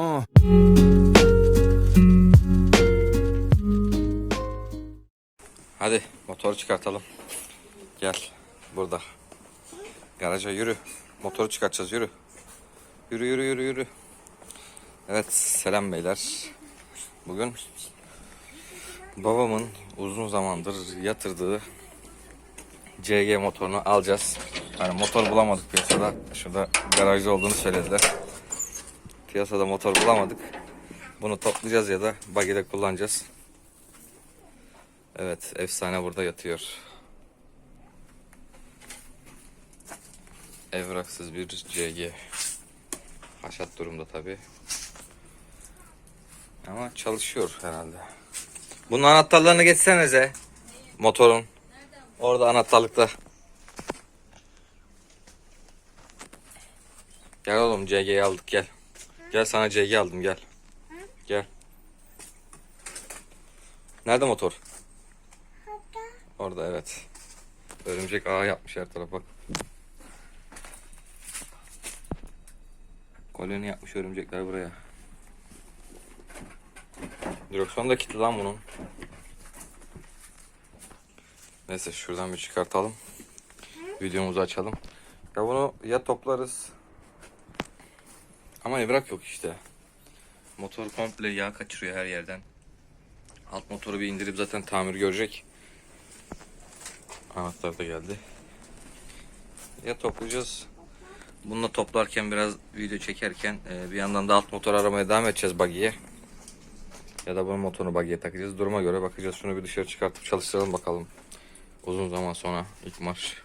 Uh. Hadi motoru çıkartalım. Gel burada. Garaja yürü. Motoru çıkartacağız yürü. Yürü yürü yürü yürü. Evet selam beyler. Bugün babamın uzun zamandır yatırdığı CG motorunu alacağız. Yani motor bulamadık piyasada. Şurada garajda olduğunu söylediler. Piyasada motor bulamadık. Bunu toplayacağız ya da bagide kullanacağız. Evet, efsane burada yatıyor. Evraksız bir CG. Haşat durumda tabi. Ama çalışıyor herhalde. Bunun anahtarlarını geçsenize. Motorun. Orada anahtarlıkta. Gel oğlum CG'yi aldık gel. Gel sana CG aldım gel. Gel. Nerede motor? Orada evet. Örümcek ağı yapmış her tarafa. Koloni yapmış örümcekler buraya. Direksiyon da kilitli lan bunun. Neyse şuradan bir çıkartalım. Videomuzu açalım. Ya bunu ya toplarız. Ama evrak yok işte. Motor komple yağ kaçırıyor her yerden. Alt motoru bir indirip zaten tamir görecek. Anahtar da geldi. Ya toplayacağız. Bununla toplarken biraz video çekerken e, bir yandan da alt motor aramaya devam edeceğiz buggy'ye. Ya da bunun motorunu buggy'ye takacağız. Duruma göre bakacağız. Şunu bir dışarı çıkartıp çalıştıralım bakalım. Uzun zaman sonra ilk marş.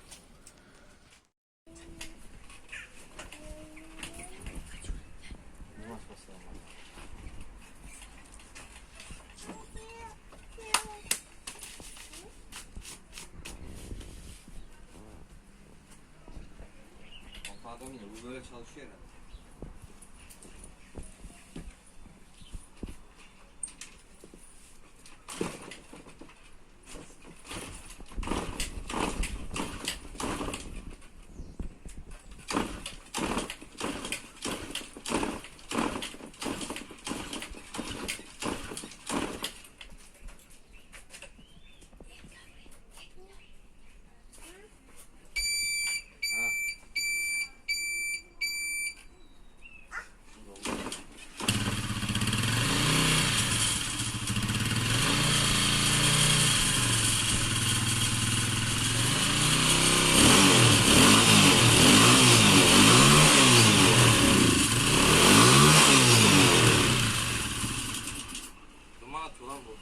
Bu böyle çalışıyor herhalde. Duman atıyor lan bu.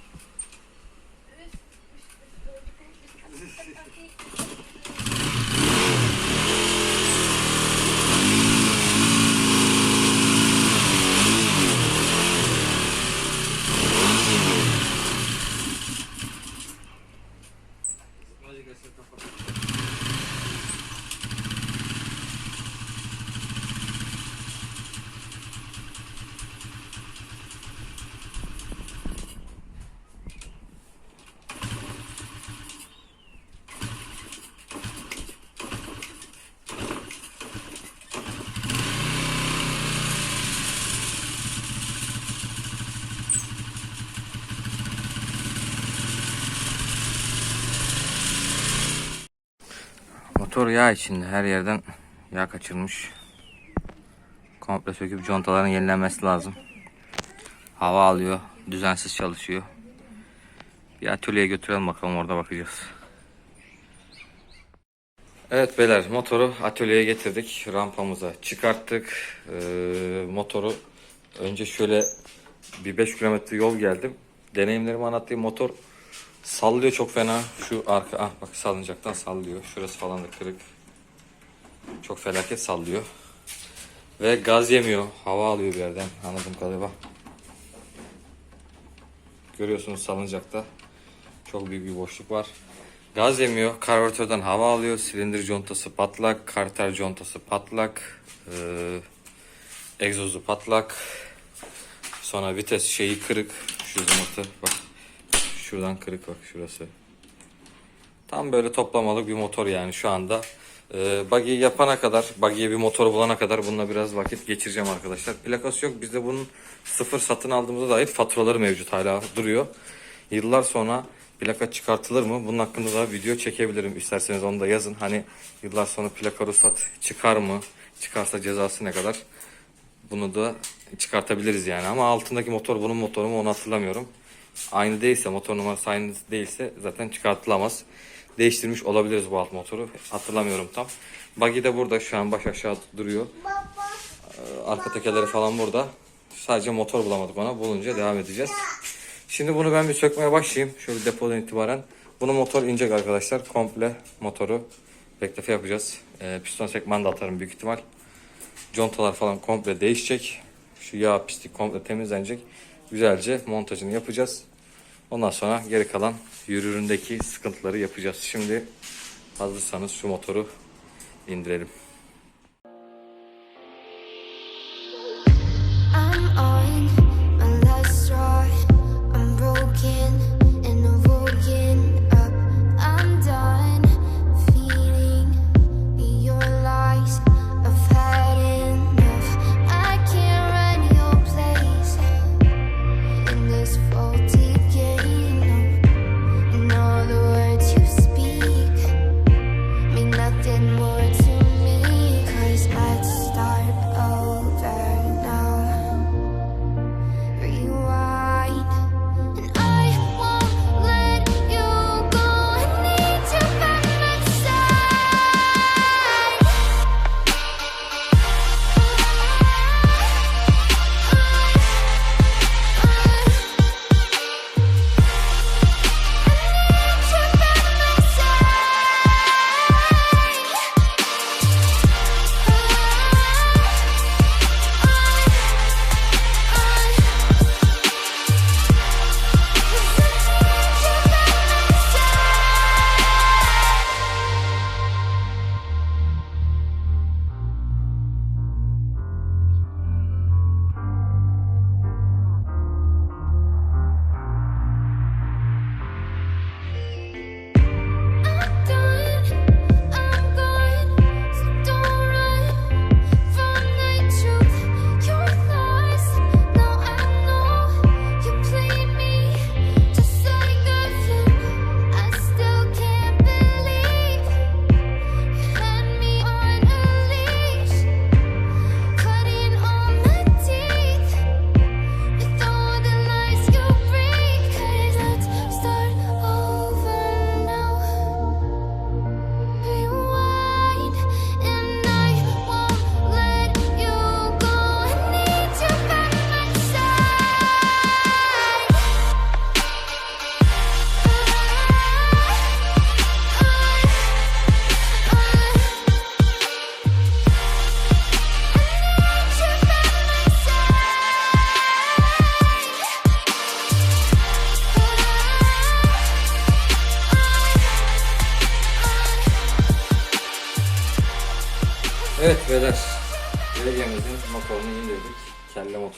Motor yağ içinde her yerden yağ kaçırmış. Komple söküp contaların yenilenmesi lazım. Hava alıyor, düzensiz çalışıyor. Bir atölyeye götürelim bakalım orada bakacağız. Evet beyler motoru atölyeye getirdik. Rampamıza çıkarttık. Ee, motoru önce şöyle bir 5 kilometre yol geldim. Deneyimlerimi anlattığım motor Sallıyor çok fena. Şu arka ah bak salıncaktan sallıyor. Şurası falan da kırık. Çok felaket sallıyor. Ve gaz yemiyor. Hava alıyor bir yerden anladığım kadarıyla. Görüyorsunuz salıncakta. Çok büyük bir boşluk var. Gaz yemiyor. Karbüratörden hava alıyor. Silindir contası patlak. Karter contası patlak. Ee, egzozu patlak. Sonra vites şeyi kırık. Şu zımatı bak. Şuradan kırık bak şurası. Tam böyle toplamalık bir motor yani şu anda. Ee, buggy'yi yapana kadar, buggy'ye bir motor bulana kadar bununla biraz vakit geçireceğim arkadaşlar. Plakası yok. Bizde bunun sıfır satın aldığımıza dair faturaları mevcut hala duruyor. Yıllar sonra plaka çıkartılır mı? Bunun hakkında da video çekebilirim. İsterseniz onu da yazın. Hani yıllar sonra plaka ruhsat çıkar mı? Çıkarsa cezası ne kadar? Bunu da çıkartabiliriz yani. Ama altındaki motor bunun motoru mu onu hatırlamıyorum. Aynı değilse, motor numarası aynı değilse zaten çıkartılamaz. Değiştirmiş olabiliriz bu alt motoru. Hatırlamıyorum tam. Buggy de burada şu an baş aşağı duruyor. Ee, Arka tekerleri falan burada. Sadece motor bulamadık ona. Bulunca devam edeceğiz. Şimdi bunu ben bir sökmeye başlayayım. Şöyle depodan itibaren. Bunu motor inecek arkadaşlar. Komple motoru rektife yapacağız. Ee, piston sekmanı da atarım büyük ihtimal. Contalar falan komple değişecek. Şu yağ pislik komple temizlenecek. Güzelce montajını yapacağız. Ondan sonra geri kalan yürüründeki sıkıntıları yapacağız. Şimdi hazırsanız şu motoru indirelim.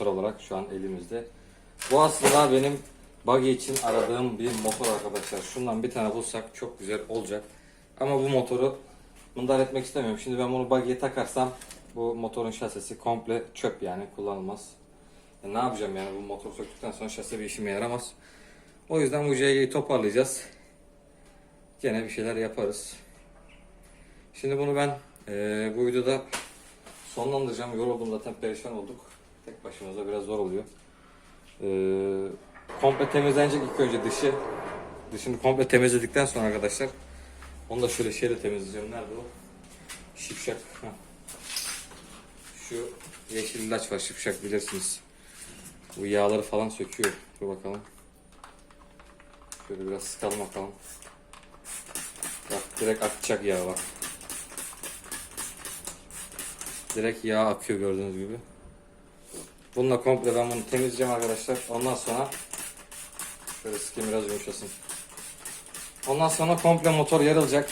Motor olarak şu an elimizde. Bu aslında benim buggy için aradığım bir motor arkadaşlar. Şundan bir tane bulsak çok güzel olacak. Ama bu motoru mındar etmek istemiyorum. Şimdi ben bunu buggy'e takarsam bu motorun şasisi komple çöp yani kullanılmaz. Ya ne yapacağım yani bu motoru söktükten sonra şasi bir işime yaramaz. O yüzden bu CG'yi toparlayacağız. Gene bir şeyler yaparız. Şimdi bunu ben eee, bu videoda sonlandıracağım. Yoruldum zaten perişan olduk. Tek başımıza biraz zor oluyor. Eee, komple temizlenecek ilk önce dışı. Dışını komple temizledikten sonra arkadaşlar onu da şöyle şeyle temizleyeceğim. Nerede o? Şipşak. Şu yeşil ilaç var şipşak bilirsiniz. Bu yağları falan söküyor. Dur bakalım. Şöyle biraz sıkalım bakalım. Bak direkt akacak yağ bak. Direkt yağ akıyor gördüğünüz gibi. Bununla komple ben bunu temizleyeceğim arkadaşlar. Ondan sonra şöyle sıkayım biraz yumuşasın. Ondan sonra komple motor yarılacak.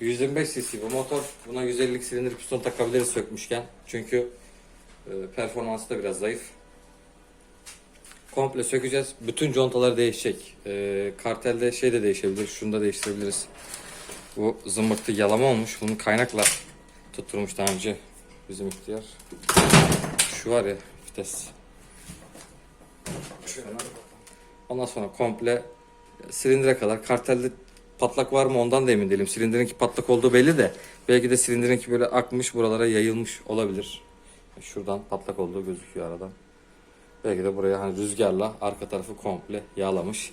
125 cc bu motor. Buna 150 silindir piston takabiliriz sökmüşken. Çünkü e, performansı da biraz zayıf. Komple sökeceğiz. Bütün contalar değişecek. E, kartelde şey de değişebilir. Şunu da değiştirebiliriz. Bu zımbırtı yalama olmuş. Bunu kaynakla tutturmuş daha önce bizim ihtiyar. Şu var ya vites. Ondan sonra komple silindire kadar kartelde patlak var mı ondan da emin değilim. Silindirinki patlak olduğu belli de belki de silindirinki böyle akmış buralara yayılmış olabilir. Şuradan patlak olduğu gözüküyor aradan. Belki de buraya hani rüzgarla arka tarafı komple yağlamış.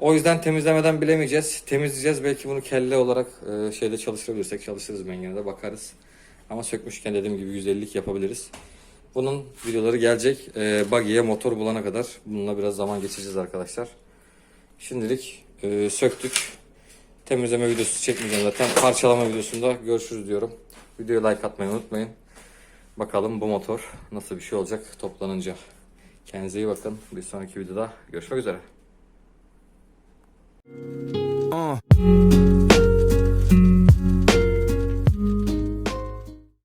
O yüzden temizlemeden bilemeyeceğiz. Temizleyeceğiz. Belki bunu kelle olarak e, şeyde çalıştırabilirsek çalıştırırız ben yine de bakarız. Ama sökmüşken dediğim gibi 150'lik yapabiliriz. Bunun videoları gelecek. E, buggy'e motor bulana kadar bununla biraz zaman geçireceğiz arkadaşlar. Şimdilik e, söktük. Temizleme videosu çekmeyeceğim zaten. Parçalama videosunda görüşürüz diyorum. Videoya like atmayı unutmayın. Bakalım bu motor nasıl bir şey olacak toplanınca. Kendinize iyi bakın. Bir sonraki videoda görüşmek üzere. Uh.